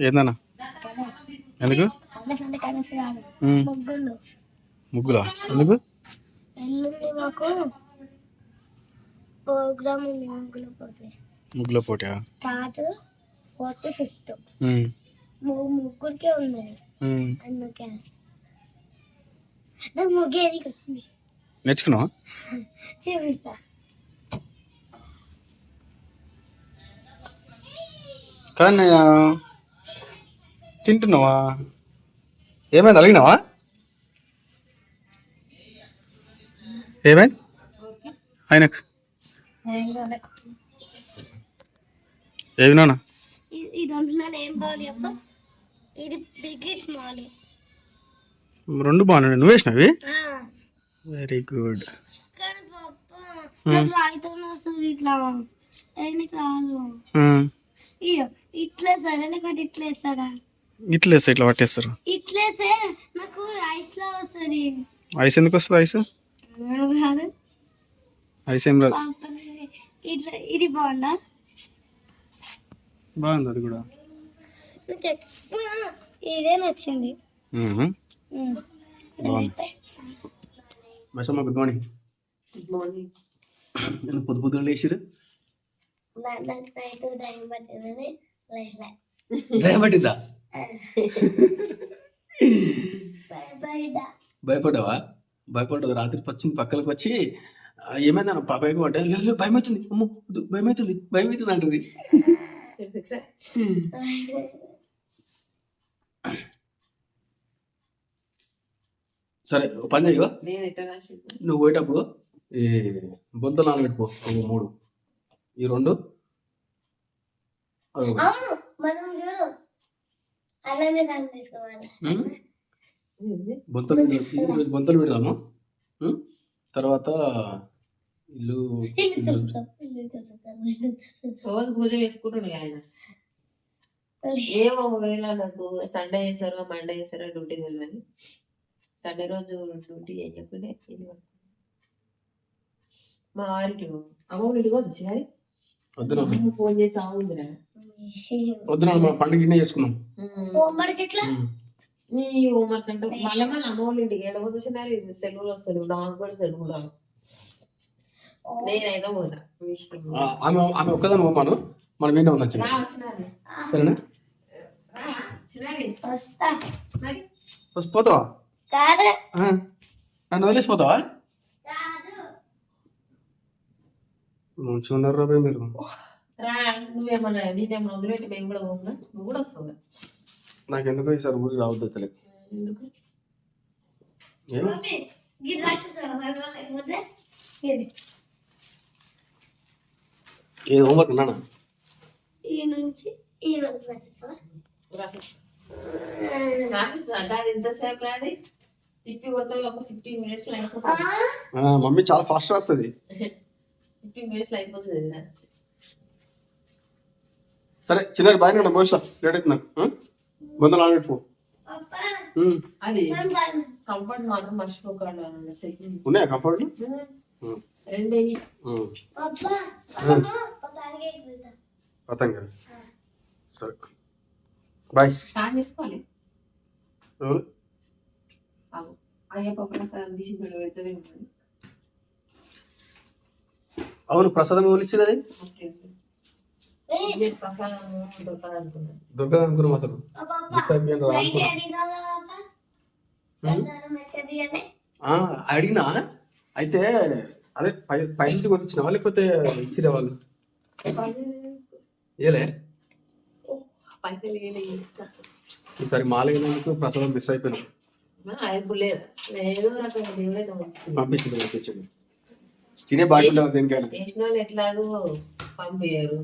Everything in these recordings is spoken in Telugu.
ఏందన్నా? ఎందుకు? ముగ్గులు. ముగ్గులా? ఎందుకు? ప్రోగ్రామ్ ఉంది ముగ్గుల పోటీ. ముగ్గుల పోటా థర్డ్ ఫోర్త్ ఫిఫ్త్. ముగ్గురికే ఉన్నది ఉమ్. అందుకే. నాకు ముగ్గేరికి వచ్చింది నేర్చుకున్నావా? చూపిస్తా. కానీ తింటున్నావా? ఏమైంది అలిగినావా? ఏమైంది? ఆయనకు ఏమి నాన్న? ఈ- రెండులో ఏం బాగుంది చెప్ప ఇది బిగ్ స్మాల్ రెండు బాగున్నాయి నువ్వు వేసినవి వెరీ గుడ్ ఇట్లా ఇయ్యో ఇట్లా సరే లేకపోతే ఇట్లా వేస్తారా? ఇట్లా వేస్తే ఇట్లా పట్టేస్తారు. ఇట్లేసే నాకు ఐస్ లా వస్తుంది. ఐస్ ఎందుకు వస్తుంది ఐస్? ఐస్ ఏం రాదు. ఇది బాగుందా? బాగుంది అది కూడా. ఇదే నచ్చింది. మ్మ్. ఉమ్. బాగుంది. Basamma good morning. నేను పొద్దు పొద్దున లేచిరు నా- నాకు నైట్ టైం పట్టింది? భయపడ్డావా? భయపడ్డావు రాత్రి పచ్చింది పక్కలకు వచ్చి "ఆ, ఏమైందన్న పాపాయికి అంటే లేదు లేదు, భయం అవుతుంది అమ్మో భయం అవుతుంది భయం అవుతుంది అంటది. సరే పని చేయవా? నువ్వు పోయేటప్పుడు ఈ బొంతలు నానబెట్టుకో. మూడు. ఈ రెండు. మనం అలానే దాన్ని తీసుకోవాలి. ఉమ్. బొంతలు బొంతలు పెడదాము? తర్వాత ఇల్లు. రోజు పూజ చేసుకుంటుండే ఆయన. ఏమో ఒకవేళ నాకు సండే చేస్తారో మండే చేస్తారో డ్యూటీ వెళ్ళాలి సండే రోజు డ్యూటీ పడుతుంది. మా వారికి అమ్మ ఇంటికి వచ్చి? ఫోన్ చేసి అవుందిరా వద్దున మన పండుగ ఇన్నే చేసుకున్నాం. హోంవర్క్ ఎట్లా. నీ హోంవర్క్ అంటే మళ్ళీ మన అమ్మ వాళ్ళ ఇంటికి చూసినారు సెలవులు వస్తారు కూడా సెలవు రావు నేనైతే పోతా ఆమె ఆమె ఒక్కదాని పోమాను మనం ఏంటో ఉన్నాం సరేనా? పోతావా? కాదు. ఆ, నన్ను వదిలేసిపోతావా? కాదు. మంచిగా ఉన్నారు రాబాయ్ మీరు రా నువ్వేమన్నా నేనేమన్నా వదిలిపెట్టి మేము కూడా పోగా నువ్వు కూడా వస్తావు నాకు ఎందుకో ఈసారి ఊరికి రావద్దు తెలియదు ఎందుకు? ఏమో మమ్మీ గిరి రాసేసారు లేకపోతే ఇది ఏ హోంవర్క్ నాన్న? ఈ నుంచి ఈ వరకు రాసేసావా దాని ఎంతసేపు రాది? తిప్పి కొట్టాలి ఒక ఫిఫ్టీన్ మినిట్స్లో అయిపోతుంది. మమ్మీ చాలా ఫాస్ట్ రాస్తుంది. ఫిఫ్టీన్ మినిట్స్లో అయిపోతుంది. సరే చిన్న బాయ్ నన్ను పోస్తా లేట్ అవుతుంది నాకు ఆ? బొందలు ఆడబెట్టుకో. అది కంఫర్ట్ మాత్రం మర్చిపోకండి ఉన్నాయా కంఫర్ట్ రెండు పతంగా. సరే. బాయ్. స్నానం చేసుకోవాలి? ఎవరు. అయ్యప్ప ప్రసాదం తీసి పెడుతుంది. అవును ప్రసాదం ఎవరు ఇచ్చినది దొరకదు అనుకున్నాం అసలు మిస్ అయిపోయింది అడిగినా అయితే అదే పై పై నుంచి కొనిచ్చినావా లేకపోతే ఇచ్చిరే వాళ్ళు ఏలే ఈసారి మాలైనందుకు ప్రసాదం మిస్ అయిపోయినా. పంపించింది పంపించింది తినే బాగుంటుంది దేనికైనా ఎట్లాగో పంపించారు.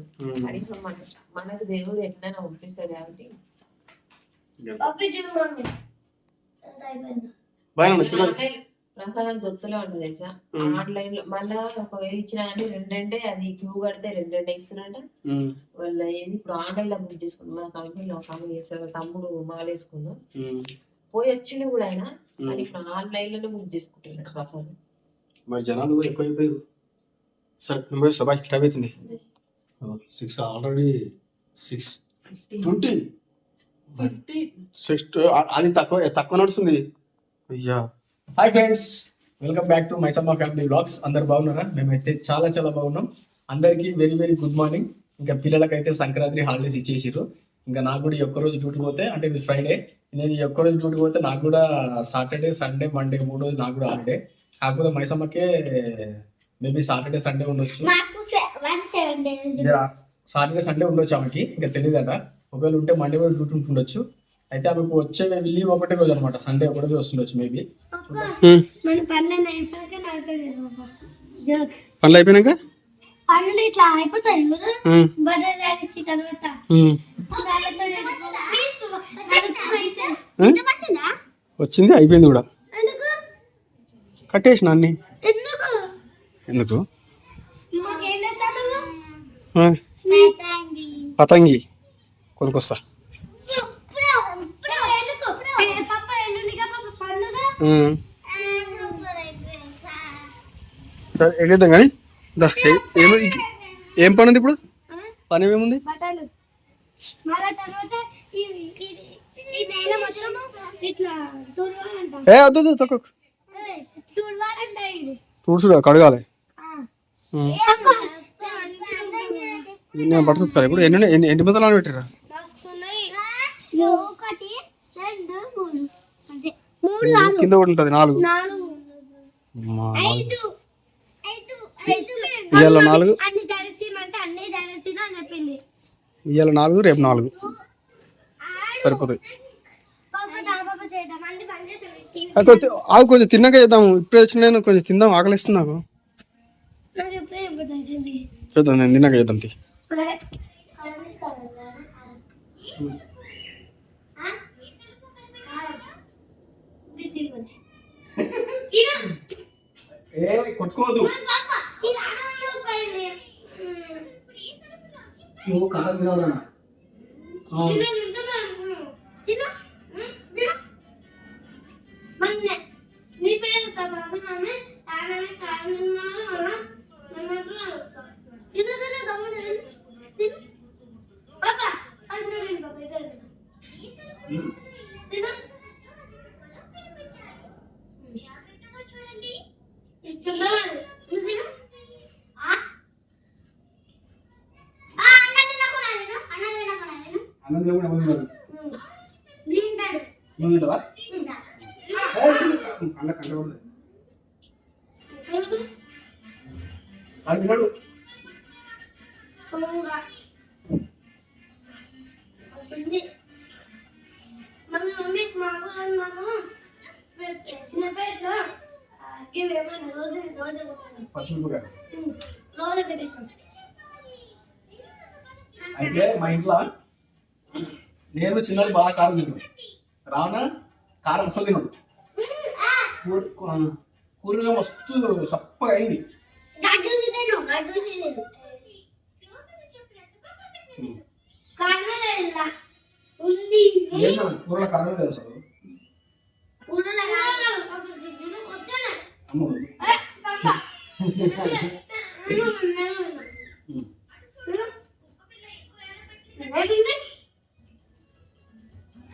కనీసం మన మనకు దేవుడు ఎట్లైనా పంపిస్తాడు కాబట్టి. ప్రసాదం దొరుకుతూనే ఉంటుంది తెలుసా. ఆన్లైన్లో మళ్ళా ఒకవేళ ఇచ్చినా కానీ రెండంటే అది క్యూ కడితే రెండంటే ఇస్తున్నట్ట వాళ్ళ ఏంది ఇప్పుడు ఆన్లైన్లో బుక్ చేసుకున్నాం. మా కంపెనీలో ఒక ఆమె చేస్తారు తమ్ముడు మాలేసుకున్నాం. పోయి వచ్చిండు కూడా ఆయన. కానీ ఇప్పుడు ఆన్లైన్లోనే బుక్ చేసుకుంటున్నాడు ప్రసాదం. మరి జనాలు ఎక్కువైపోయారు. సరే పోయి బాయ్ టైం అవుతుంది. Six already six twenty six అది తక్కువ తక్కువ నడుస్తుంది. అయ్యా. Hi friends welcome back to Maisamma family blogs అందరు బాగున్నారా? మేమైతే చాలా చాలా బాగున్నాం. అందరికీ వెరీ వెరీ గుడ్ మార్నింగ్ ఇంకా పిల్లలకైతే సంక్రాంతి హాలిడేస్ ఇచ్చేసారు ఇంకా నాకు కూడా ఈ ఒక్కరోజు డ్యూటీ పోతే అంటే ఇది ఫ్రైడే నేను ఈ ఒక్కరోజు డ్యూటీ పోతే నాకు కూడా సాటర్డే సండే మండే మూడు రోజు నాకు కూడా హాలిడే కాకపోతే మైసమ్మకే మేబీ సాటర్డే సండే ఉండొచ్చు. సాటర్డే సండే ఉండొచ్చు ఆమెకి. ఇంకా తెలియదట ఒకవేళ ఉంటే మండే కూడా డ్యూటీ ఉంటుండొచ్చు. అయితే ఆమెకు వచ్చే లీవ్ ఒకటే రోజు అనమాట. సండే ఒకటే రోజు వస్తుండొచ్చు మేబీ. మన పనులు అయిపోయినాక? పనులు ఇట్లా అయిపోతాయి కదా. బటర్ జాడిచ్చి తర్వాత దానితో వచ్చిందా వచ్చింది అయిపోయింది కూడా. ఎందుకు? కట్టేసిన అన్ని. ఎందుకు? పతంగి కొనుక్కొస్తా. అయిపోయింది సరే. ఎగేద్దాం కానీ? దా, ఏ- ఏమో ఏం పని ఉంది ఇప్పుడు? పని ఏముంది? ఏ వద్దు, తక్కువ తుడుచుడు కడగాలి. నేను పట్టుకుంటారు ఇప్పుడు ఎన్ని ఎన్ని ఎన్ని ముద్దలు పెట్టారా ఒకటి కాదు కూడా ఉంటుంది నాలుగు. ఇవాళ నాలుగు. ఇవాళ నాలుగు రేపు నాలుగు. సరిపోతాయి. కొంచెం ఆగు కొంచెం తిన్నాక చేద్దాం. ఇప్పుడే వచ్చిన నేను కొంచెం తిందాం. ఆకలిస్తుంది నాకు నాకు ఎప్పుడే ఇప్పుడు తెలిసింది చేద్దాం నేను తిన్నాక చేద్దాం తీ నువ్వు కారం తినాలన్నా నీ పేరు అన్న తినకుండా తిను అన్న తినకుండా వస్తుంది. మన మమ్మీ మాకు మాకు చిన్నపేటలో ఏమైనా రోజు రోజు రోజు అయితే మా ఇంట్లో నేను చిన్నది బాగా కారం తిన్నాను రావణ కారం అసలు తిన్నాడు కూరగా మస్తు సప్పగా అయింది. గడ్డు తిన్నాను గడ్డు తిన్నాను కర్నూలు ఉంది ఏంటో కూరలో కారం లేదు అసలు ఊళ్ళో వద్దాను అమ్మ ఏ, పాపా. ఏమైంది?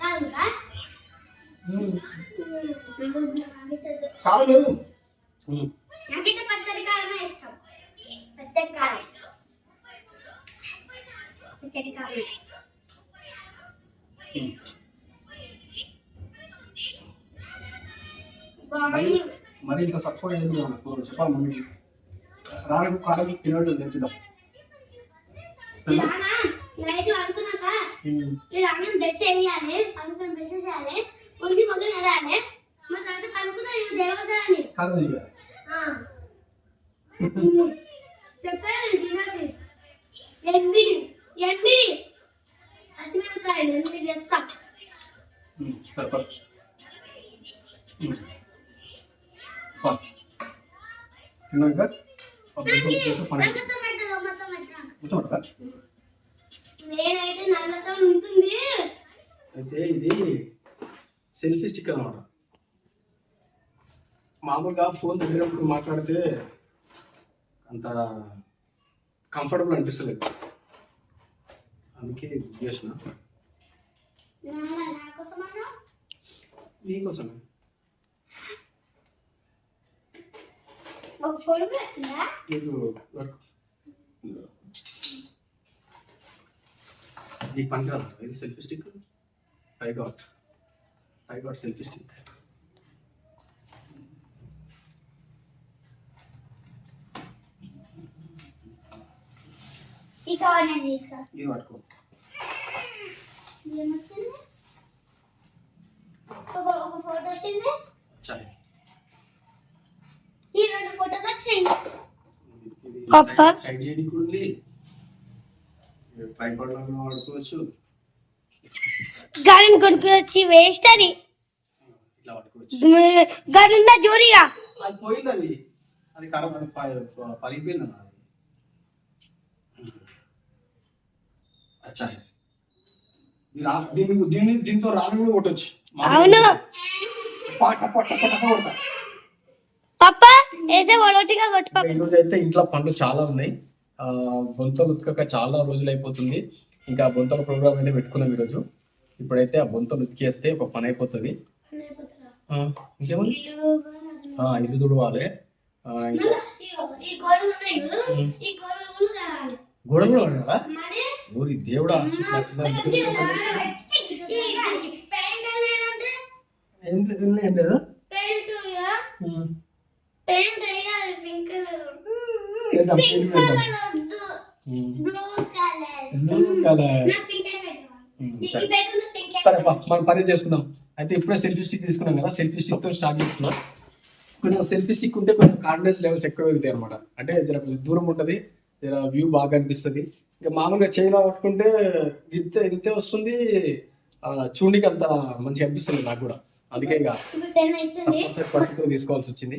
కాదురా? ఉమ్. కారం లేదు ఉమ్. నాకైతే పచ్చడి కారమే ఇష్టం పచ్చడి కారం పచ్చడి కారం ఉమ్. మరి ఇంత అయింది మన కూర చెప్పాలి మమ్మీ కారం తినట్టు తెప్పిద్దాం నాన్న నైట్ అనుకున్నాక మీరు అన్నం బెస్ వేయాలి అనుకుని బెస్ చేయాలి. కొంచెం మొదలు నడాలి మా తర్వాత అనుకున్నా ఇది తింటారు చెప్పాను తినండి ఎనిమిది ఎనిమిది పచ్చిమిరపకాయలు ఎనిమిది చేస్తా. తిన్నాక అయితే ఇది సెల్ఫీ స్టిక్ అనమాట మామూలుగా ఫోన్ దగ్గర మాట్లాడితే అంత కంఫర్టబుల్ అనిపిస్తలేదు. అందుకే ఇది చేసిన నీకోసమే నీకు వర్క్. నీకు ఇది selfie stick I got I got selfie stick ఈ కవర్ నేను తీసా ఇది పట్టుకో ఏమొచ్చింది ఒక ఒక ఫోటో వచ్చింది చాయ్ ఈ రెండు ఫోటోలు వచ్చినాయి ఇది పాపా. సైడ్ చేయడానికి కూడా ఉంది ట్రైపాడ్ లాగా వాడుకోవచ్చు గాడిని కొడుకు వచ్చి వేస్ట్ అది ఇట్లా పట్టుకోవచ్చు గాడి ఉందా జోరీగా అది పోయింది అది అది ఖరాబ్ అది ప- పలిగిపోయింది అన్న అది అచ్చా ఇది రా దీన్ని దీన్ని దీంతో రాను కూడా కొట్టచ్చు. అవును. పట్ట పట్ట పట్ట కొడతా. పప్ప వేస్తే ఒడొట్టిగా కొట్టు పాప. ఈరోజు అయితే ఇంట్లో పనులు చాలా ఉన్నాయి. ఆ, బొంతలు ఉతకక చాలా రోజులు అయిపోతుంది ఇంకా బొంతల ప్రోగ్రామ్ అయితే పెట్టుకున్నాం ఈరోజు. ఇప్పుడైతే ఆ బొంతలు ఉతికేస్తే ఒక పని అయిపోతుంది. ఆ, ఇల్లు తుడవాలి. గోడలు కూడా ఉన్నారా ఊరి దేవుడా ఏం లేదు, సరే. మనం పని చేసుకుందాం. అయితే ఇప్పుడే సెల్ఫీ స్టిక్ తీసుకున్నాం కదా సెల్ఫీ స్టిక్తో స్టార్ట్ చేస్తున్నాం. కొంచెం సెల్ఫీ స్టిక్ ఉంటే కొంచెం కాన్ఫిడెన్స్ లెవెల్స్ ఎక్కువ పెరుగుతాయి అనమాట అంటే జర కొంచెం దూరం ఉంటుంది. వ్యూ బాగా అనిపిస్తుంది ఇంకా మామూలుగా చైనా పట్టుకుంటే ఇంతే ఇంతే వస్తుంది ఆ, చూడడానికి అంత మంచిగా అనిపిస్తుంది నాకు కూడా. అందుకే ఇక పరిస్థితులు తీసుకోవాల్సి వచ్చింది.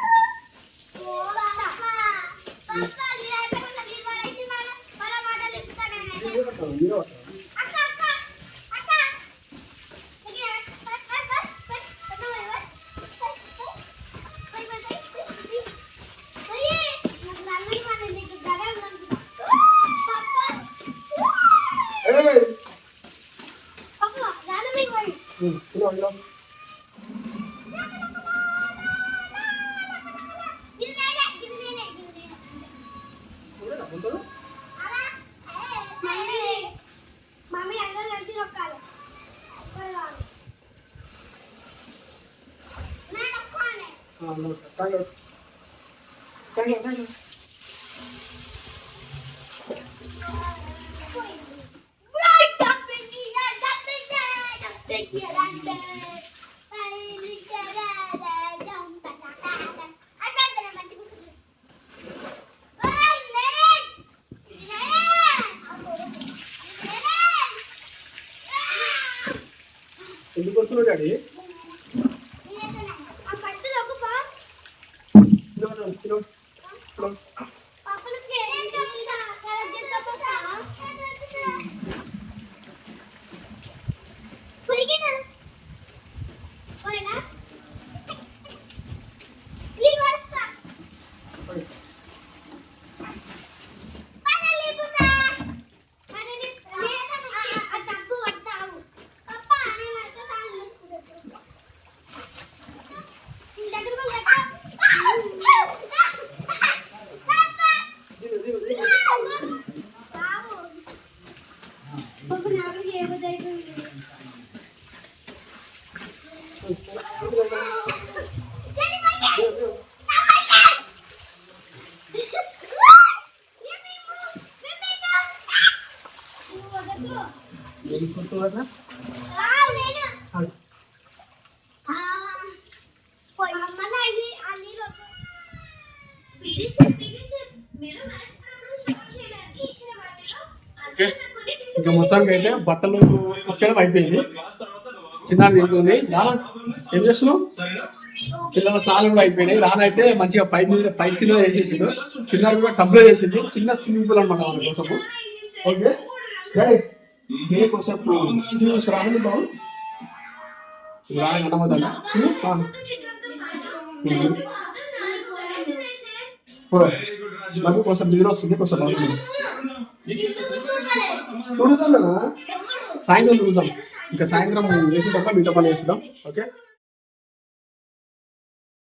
Lolo. Tayo. Tayo, tayo. Right up in. সূত্র জানিয়ে ఇంకా మొత్తానికి అయితే బట్టలు ఉతకడం అయిపోయింది. చిన్న తింటుంది. రానా ఏం చేస్తున్నావు? పిల్లల స్నానం కూడా అయిపోయినాయి. రానా అయితే మంచిగా పైప్ మీద పైప్ కింద వేసేసిండు చిన్న కూడా టబ్లో చేసింది చిన్న స్విమ్మింగ్ పూల్ అనమాట వాళ్ళ కోసము. ఓకే? రాను బాబు. రాన బాబు కోసం నిద్ర వస్తుంది కోసం చూడుదాం సాయంత్రం చూద్దాం ఇంకా సాయంత్రం వేసిన తర్వాత మీతో పని చేస్తున్నాం ఓకే?